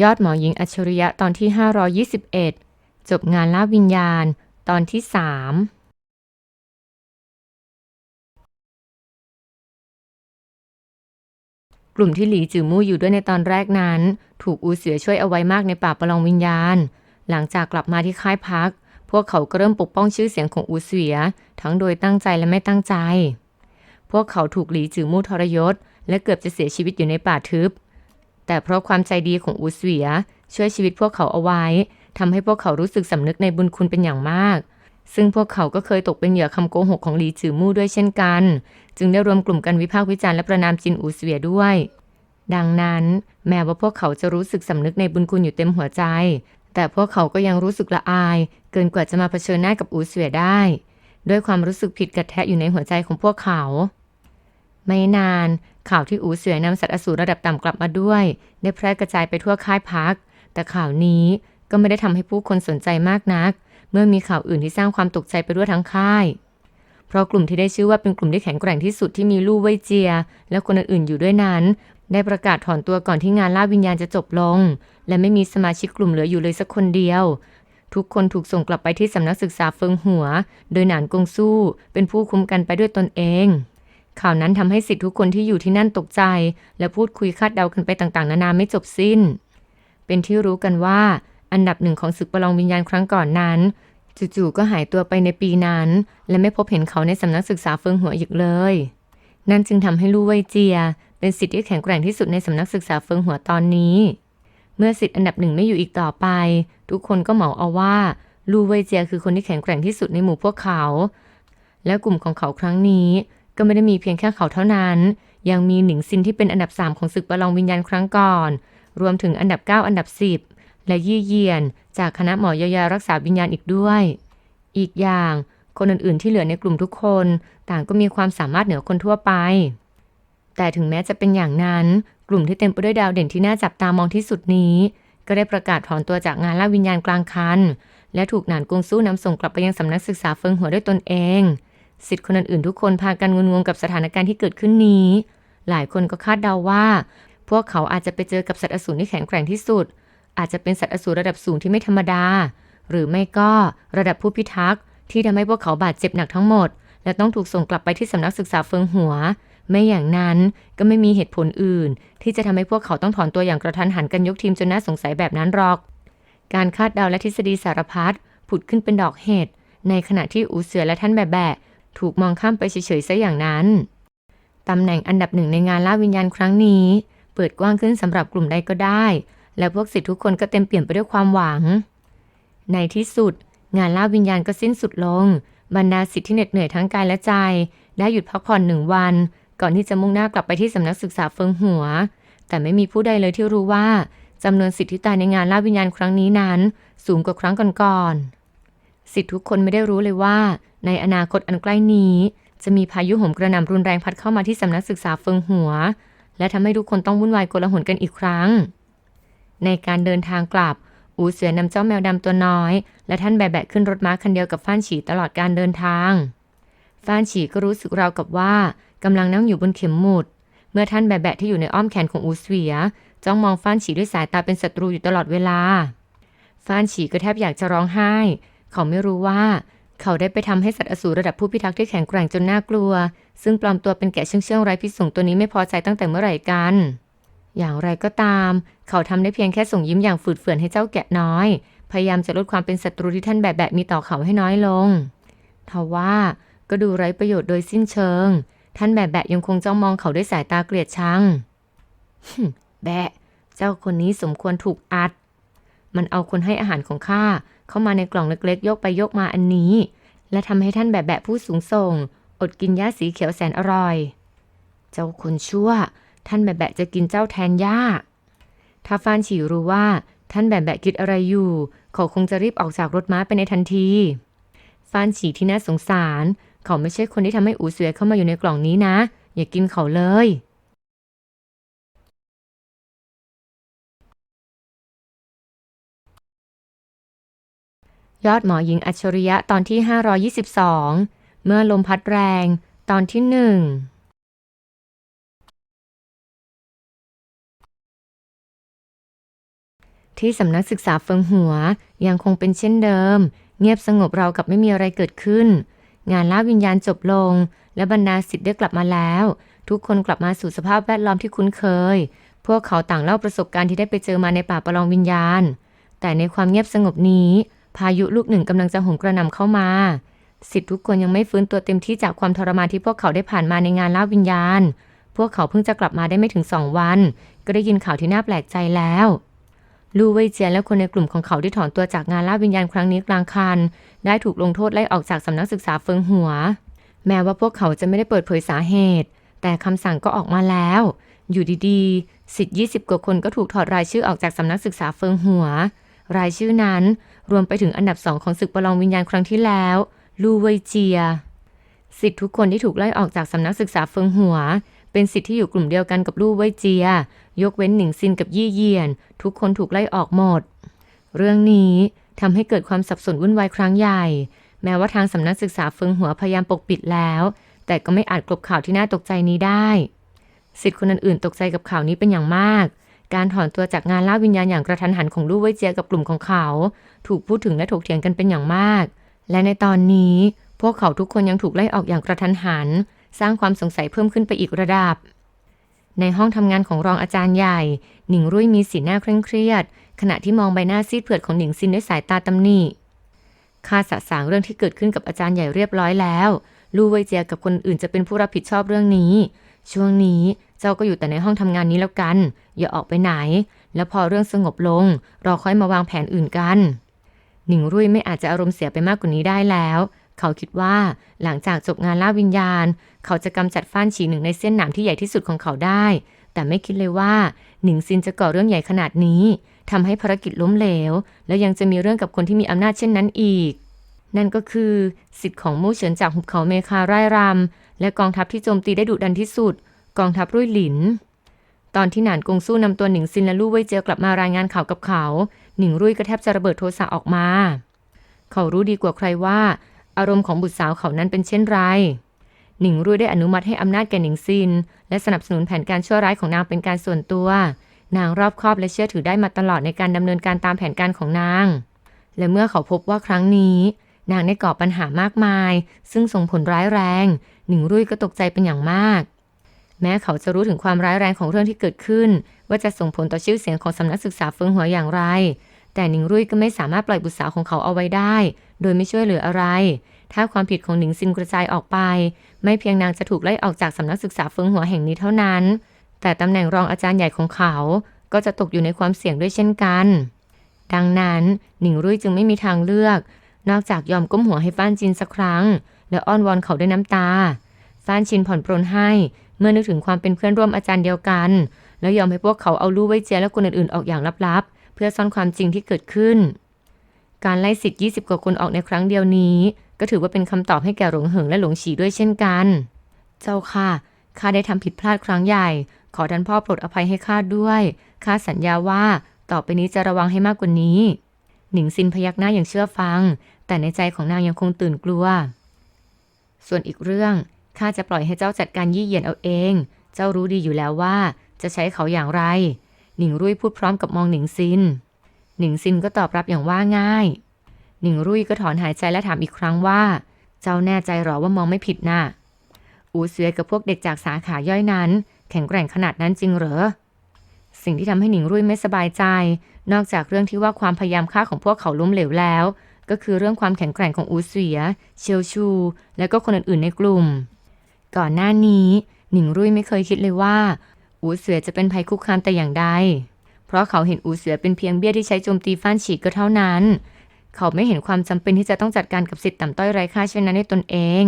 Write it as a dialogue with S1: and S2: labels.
S1: ยอดหมอหญิงอัจฉริยะตอนที่ 521 จบงานล่าวิญญาณ ตอนที่ 3กลุ่มที่หลีจือมู่อยู่ด้วยในตอนแรกนั้น ถูกอูเสือช่วยเอาไว้มากในป่าประลองวิญญาณ หลังจากกลับมาที่ค่ายพัก พวกเขาก็เริ่มปกป้องชื่อเสียงของอูเสือทั้งโดยตั้งใจและไม่ตั้งใจ พวกเขาถูกหลีจือมู่ทรยศ และเกือบจะเสียชีวิตอยู่ในป่าทึบ แต่เพราะความใจดีของอูสเสือช่วยชีวิตพวกเขาเอาไว้ทำให้พวกเขารู้สึกสำนึกในบุญคุณเป็นอย่างมาก ซึ่งพวกเขาก็เคยตกเป็นเหยื่อคำโกหกของหลีจือมู่ด้วยเช่นกัน จึงได้รวมกลุ่มกันวิพากษ์วิจารณ์และประนามจินอูสเวียด้วย ดังนั้นแม้ว่าพวกเขาจะรู้สึกสำนึกในบุญคุณอยู่เต็มหัวใจ แต่พวกเขาก็ยังรู้สึกละอาย เกินกว่าจะมาเผชิญหน้ากับอูสเวียได้ ด้วยความรู้สึกผิดกระแทะอยู่ในหัวใจของพวกเขา ไม่นาน ข่าวที่อูเสวียนำสัตว์อสูรระดับต่ำกลับมาด้วย ได้แพร่กระจายไปทั่วค่ายพัก แต่ข่าวนี้ก็ไม่ได้ทำให้ผู้คนสนใจมากนัก เมื่อมีข่าวอื่นที่สร้างความตกใจไปทั่วทั้งค่าย เพราะกลุ่มที่ได้ชื่อว่าเป็นกลุ่มที่แข็งแกร่งที่สุดที่มีลู่เว่ยเจีย และคนอื่นๆอยู่ด้วยนั้น ได้ประกาศถอนตัวก่อนที่งานล่าวิญญาณจะจบลง และไม่มีสมาชิกกลุ่มเหลืออยู่เลยสักคนเดียว ทุกคนถูกส่งกลับไปที่สำนักศึกษาเฟิงหัว โดยหนานกงสู้ เป็นผู้คุ้มกันไปด้วยตนเอง ข่าวนั้นทำให้สิทธิทุกคนที่อยู่ที่นั่นตกใจ และพูดคุยคาดเดากันไปต่างๆ นานาไม่จบสิ้น เป็นที่รู้กันว่า อันดับหนึ่งของศึกประลองวิญญาณครั้งก่อนนั้น จู่ๆก็หายตัวไปในปีนั้น และไม่พบเห็นเขาในสำนักศึกษาเฟิงหัวอีกเลย นั่นจึงทำให้ลู่เว่ยเจีย เป็นสิทธิ์ที่แข็งแกร่งที่สุดในสำนักศึกษาเฟิงหัวตอนนี้ เมื่อสิทธิ์อันดับหนึ่งไม่อยู่อีกต่อไป ทุกคนก็เหมาเอาว่าลู่เว่ยเจียคือคนที่แข็งแกร่งที่สุดในหมู่พวกเขา และกลุ่มของเขาครั้งนี้ ก็ไม่ได้มีเพียงแค่เขาเท่านั้น ยังมีหนิงซินที่เป็นอันดับ 3 ของศึกประลองวิญญาณครั้งก่อน รวมถึงอันดับ 9 อันดับ 10 และยี่เยียน จากคณะหมอยายารักษาวิญญาณอีกด้วย อีกอย่าง คนอื่นๆที่เหลือในกลุ่มทุกคน ต่างก็มีความสามารถเหนือคนทั่วไป แต่ถึงแม้จะเป็นอย่างนั้น กลุ่มที่เต็มไปด้วยดาวเด่นที่น่าจับตามองที่สุดนี้ ก็ได้ประกาศถอนตัวจากงานล่าวิญญาณกลางคันและถูกหนานกงสู้นำส่งกลับไปยังสำนักศึกษาเฟิงหัวด้วยตนเอง สิทธิ์คนอื่นๆทุกคนพากันงุนงงกับสถานการณ์ที่เกิดขึ้นนี้ หลายคนก็คาดเดาว่า พวกเขาอาจจะไปเจอกับสัตว์อสูรที่แข็งแกร่งที่สุด อาจจะเป็นสัตว์อสูรระดับสูงที่ไม่ธรรมดา หรือไม่ก็ระดับผู้พิทักษ์ที่ทำให้พวกเขาบาดเจ็บหนักทั้งหมด และต้องถูกส่งกลับไปที่สำนักศึกษาเฟิงหัว ไม่อย่างนั้นก็ไม่มีเหตุผลอื่น ที่จะทำให้พวกเขาต้องถอนตัวอย่างกระทันหันกันยกทีมจนน่าสงสัยแบบนั้นหรอก การคาดเดาและทฤษฎีสารพัดผุดขึ้นเป็นดอกเห็ดในขณะที่อูเสือและท่านแบะแบะ ถูกมองข้ามไปเฉยๆซะอย่างนั้น ตำแหน่งอันดับหนึ่งในงานล่าวิญญาณครั้งนี้ เปิดกว้างขึ้นสำหรับกลุ่มใดก็ได้ และพวกศิษย์ทุกคนก็เต็มเปี่ยมไปด้วยความหวัง ในที่สุด งานล่าวิญญาณก็สิ้นสุดลง บรรดาศิษย์ที่เหน็ดเหนื่อยทั้งกายและใจ ได้หยุดพักผ่อนหนึ่งวัน ก่อนที่จะมุ่งหน้ากลับไปที่สำนักศึกษาเฟิงหัว แต่ไม่มีผู้ใดเลยที่รู้ว่าจำนวนศิษย์ที่ตายในงานล่าวิญญาณครั้งนี้นั้น สูงกว่าครั้งก่อนๆศิษย์ทุกคนไม่ได้รู้เลยว่า ในอนาคตอันใกล้นี้ จะมีพายุโหมกระหน่ำรุนแรงพัดเข้ามาที่สำนักศึกษาเฟิงหัว และทำให้ทุกคนต้องวุ่นวายโกลาหลกันอีกครั้ง ในการเดินทางกลับ อูเสือนำเจ้าแมวดำตัวน้อย และท่านแบะแบะขึ้นรถม้าคันเดียวกับฟ้านฉีตลอดการเดินทางฟ้านฉีก็รู้สึกราวกับว่ากำลังนั่งอยู่บนเข็มหมุด เมื่อท่านแบะแบะที่อยู่ในอ้อมแขนของอูเสือจ้องมองฟ้านฉีด้วยสายตาเป็นศัตรูอยู่ตลอดเวลาฟ้านฉีก็แทบอยากจะร้องไห้ เขาไม่รู้ว่า เขาได้ไปทำให้สัตว์อสูรระดับผู้พิทักษ์ที่แข็งแกร่งจนน่ากลัว ซึ่งปลอมตัวเป็นแกะเชื่องเชื่องๆไร้พิษสงตัวนี้ไม่พอใจตั้งแต่เมื่อไหร่กัน อย่างไรก็ตาม เขาทำได้เพียงแค่ส่งยิ้มอย่างฝืดเฟือนให้เจ้าแกะน้อย พยายามจะลดความเป็นศัตรูที่ท่านแบะแบะมีต่อเขาให้น้อยลงทว่าก็ดูไร้ประโยชน์โดยสิ้นเชิง ท่านแบะแบะยังคงจ้องมองเขาด้วยสายตาเกลียดชังแบะ เจ้าคนนี้สมควรถูกอัด มันเอาคนให้อาหารของข้าเข้ามาในกล่องเล็กๆ ยกไปยกมาอันนี้ และทำให้ท่านแบะแบะผู้สูงส่ง อดกินหญ้าสีเขียวแสนอร่อย เจ้าคนชั่ว ท่านแบะแบะจะกินเจ้าแทนหญ้าถ้าฟานฉีรู้ว่าท่านแบะแบะคิดอะไรอยู่ เขาคงจะรีบออกจากรถม้าไปในทันที ฟานฉีที่น่าสงสาร เขาไม่ใช่คนที่ทำให้อูเสวยเข้ามาอยู่ในกล่องนี้นะ อย่ากินเขาเลย ยอดหมอหญิงอัจฉริยะตอนที่ 522 เมื่อลมพัดแรงตอนที่หนึ่งที่สำนักศึกษาเฟิงหัวยังคงเป็นเช่นเดิม เงียบสงบเราวกับไม่มีอะไรเกิดขึ้น งานล่าวิญญาณจบลง และบรรดาสิทธิ์ได้กลับมาแล้ว ทุกคนกลับมาสู่สภาพแวดล้อมที่คุ้นเคย พวกเขาต่างเล่าประสบการณ์ที่ได้ไปเจอมาในป่าประลองวิญญาณ แต่ในความเงียบสงบนี้ พายุลูกหนึ่งกำลังจะโหมกระหน่ำเข้ามาสิทธิ์ทุกคนยังไม่ฟื้นตัวเต็มที่จากความทรมานที่พวกเขาได้ผ่านมาในงานล่าวิญญาณ พวกเขาเพิ่งจะกลับมาได้ไม่ถึงสองวัน ก็ได้ยินข่าวที่น่าแปลกใจแล้ว ลู่เว่ยเจียนและคนในกลุ่มของเขาที่ถอนตัวจากงานล่าวิญญาณครั้งนี้กลางคัน ได้ถูกลงโทษไล่ออกจากสำนักศึกษาเฟิงหัว แม้ว่าพวกเขาจะไม่ได้เปิดเผยสาเหตุ แต่คำสั่งก็ออกมาแล้ว อยู่ดีๆ สิทธิ์20 กว่าคนก็ถูกถอดรายชื่อออกจากสำนักศึกษาเฟิงหัว รายชื่อนั้นรวมไปถึงอันดับสองของศึกประลองวิญญาณครั้งที่แล้ว ลูเวเจีย สิทธิ์ทุกคนที่ถูกไล่ออกจากสำนักศึกษาเฟิงหัว เป็นสิทธิ์ที่อยู่กลุ่มเดียวกันกับลู่เวเจีย ยกเว้นหนิงซินกับยี่เยียน ทุกคนถูกไล่ออกหมด เรื่องนี้ทำให้เกิดความสับสนวุ่นวายครั้งใหญ่ แม้ว่าทางสำนักศึกษาเฟิงหัวพยายามปกปิดแล้ว แต่ก็ไม่อาจกลบข่าวที่น่าตกใจนี้ได้ สิทธิ์คนอื่นๆตกใจกับข่าวนี้เป็นอย่างมาก การถอนตัวจากงานล่าวิญญาณอย่างกระทันหันของลู่เว่ยเจียกับกลุ่มของเขา ถูกพูดถึงและถกเถียงกันเป็นอย่างมาก และในตอนนี้ พวกเขาทุกคนยังถูกไล่ออกอย่างกระทันหัน สร้างความสงสัยเพิ่มขึ้นไปอีกระดับ ในห้องทำงานของรองอาจารย์ใหญ่ หนิงรุ่ยมีสีหน้าเคร่งเครียด ขณะที่มองใบหน้าซีดเผือดของหนิงซินด้วยสายตาตำหนิข้าสะสางเรื่องที่เกิดขึ้นกับอาจารย์ใหญ่เรียบร้อยแล้ว ลู่เว่ยเจียกับคนอื่นจะเป็นผู้รับผิดชอบเรื่องนี้ ช่วงนี้ เจ้าก็อยู่แต่ในห้องทำงานนี้แล้วกัน อย่าออกไปไหน แล้วพอเรื่องสงบลง เราค่อยมาวางแผนอื่นกัน หนิงรุ่ยไม่อาจจะอารมณ์เสียไปมากกว่านี้ได้แล้ว เขาคิดว่าหลังจากจบงานล่าวิญญาณ เขาจะกำจัดฟ้านฉีหนึ่งในเส้นหนามที่ใหญ่ที่สุดของเขาได้ แต่ไม่คิดเลยว่า หนิงซินจะก่อเรื่องใหญ่ขนาดนี้ทำให้ภารกิจล้มเหลว และยังจะมีเรื่องกับคนที่มีอำนาจเช่นนั้นอีก นั่นก็คือสิทธิ์ของมู่เฉินจากหุบเขาเมคาไร่รำและกองทัพที่โจมตีได้ดุดันที่สุด กองทัพรุ่ยหลิน ตอนที่หนานกงสู้นำตัวหนิงซินและลู่เว่ยเจียวกลับมารายงานข่าวกับเขา หนิงรุ่ยก็แทบจะระเบิดโทสะออกมา เขารู้ดีกว่าใครว่า อารมณ์ของบุตรสาวเขานั้นเป็นเช่นไร หนิงรุ่ยได้อนุมัติให้อำนาจแก่หนิงซิน และสนับสนุนแผนการชั่วร้ายของนางเป็นการส่วนตัว นางรอบคอบและเชื่อถือได้มาตลอดในการดำเนินการตามแผนการของนาง และเมื่อเขาพบว่าครั้งนี้ นางได้ก่อปัญหามากมาย ซึ่งส่งผลร้ายแรง หนิงรุ่ยก็ตกใจเป็นอย่างมาก แม้เขาจะรู้ถึงความร้ายแรงของเรื่องที่เกิดขึ้น ว่าจะส่งผลต่อชื่อเสียงของสำนักศึกษาเฟิงหัวอย่างไร แต่หนิงรุ่ยก็ไม่สามารถปล่อยบุตรสาวของเขาเอาไว้ได้ โดยไม่ช่วยเหลืออะไร ถ้าความผิดของหนิงซินกระจายออกไป ไม่เพียงนางจะถูกไล่ออกจากสำนักศึกษาเฟิงหัวแห่งนี้เท่านั้น แต่ตำแหน่งรองอาจารย์ใหญ่ของเขา ก็จะตกอยู่ในความเสี่ยงด้วยเช่นกัน ดังนั้นหนิงรุ่ยจึงไม่มีทางเลือก นอกจากยอมก้มหัวให้ฟ้านจินสักครั้ง และอ้อนวอนเขาด้วยน้ำตาฟ้านชินผ่อนปรนให้ เมื่อนึกถึงความเป็นเพื่อนร่วมอาจารย์เดียวกัน แล้วยอมให้พวกเขาเอาลู่ไว้เจียและคนอื่นๆออกอย่างลับๆ เพื่อซ่อนความจริงที่เกิดขึ้น การไล่สิทธิ์20 กว่าคนออกในครั้งเดียวนี้ ก็ถือว่าเป็นคำตอบให้แก่หลงเหิงและหลงฉีด้วยเช่นกัน เจ้าค่ะข้าได้ทำผิดพลาดครั้งใหญ่ ขอท่านพ่อโปรดอภัยให้ข้าด้วยข้าสัญญาว่าต่อไปนี้จะระวังให้มากกว่านี้ หนิงซินพยักหน้าอย่างเชื่อฟัง แต่ในใจของนางยังคงตื่นกลัว ส่วนอีกเรื่อง ข้าจะปล่อยให้เจ้าจัดการยี่เหยียนเอาเอง เจ้ารู้ดีอยู่แล้วว่า จะใช้เขาอย่างไร หนิงรุ่ยพูดพร้อมกับมองหนิงซิน หนิงซินก็ตอบรับอย่างว่าง่าย หนิงรุ่ยก็ถอนหายใจและถามอีกครั้งว่า เจ้าแน่ใจหรอว่ามองไม่ผิดน่ะ อูเสือกับพวกเด็กจากสาขาย่อยนั้น แข็งแกร่งขนาดนั้นจริงเหรอ สิ่งที่ทำให้หนิงรุ่ยไม่สบายใจ นอกจากเรื่องที่ว่าความพยายามฆ่าของพวกเขาล้มเหลวแล้วก็คือเรื่องความแข็งแกร่งของอูเสีย เชียวชู และก็คนอื่นๆในกลุ่ม ก่อนหน้านี้ หนิงรุ่ยไม่เคยคิดเลยว่า อูเสือจะเป็นภัยคุกคามแต่อย่างใด เพราะเขาเห็นอูเสือเป็นเพียงเบี้ยที่ใช้โจมตีฟ้านฉีกก็เท่านั้น เขาไม่เห็นความจำเป็นที่จะต้องจัดการกับสิทธิ์ต่ำต้อยไร้ค่าเช่นนั้นในตนเอง